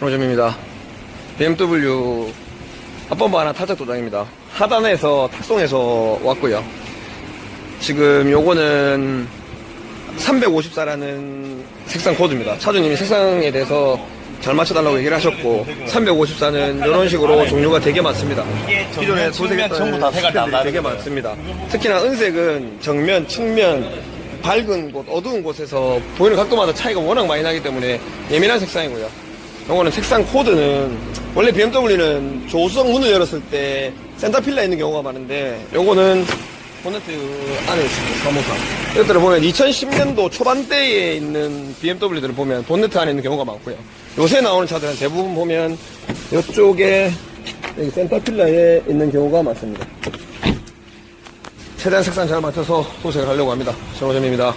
신호점입니다. BMW 앞범버 하나 탈착 도장입니다. 하단에서 탁송해서 왔고요. 지금 요거는 354라는 색상 코드입니다. 차주님이 색상에 대해서 잘 맞춰달라고 얘기를 하셨고 354는 이런 식으로 종류가 되게 많습니다. 기존에 도색했던 전부 다 색깔 다 되게. 많습니다. 특히나 은색은 정면, 측면, 밝은 곳, 어두운 곳에서 보이는 각도마다 차이가 워낙 많이 나기 때문에 예민한 색상이고요. 요거는 색상 코드는 원래 BMW는 조수석 문을 열었을 때 센터필러 있는 경우가 많은데 요거는 보네트 안에 있습니다. 사모상. 이것들을 보면 2010년도 초반대에 있는 BMW들을 보면 본네트 안에 있는 경우가 많고요. 요새 나오는 차들은 대부분 보면 이쪽에 여기 센터필러에 있는 경우가 많습니다. 최대한 색상 잘 맞춰서 도색을 하려고 합니다. 정호점입니다.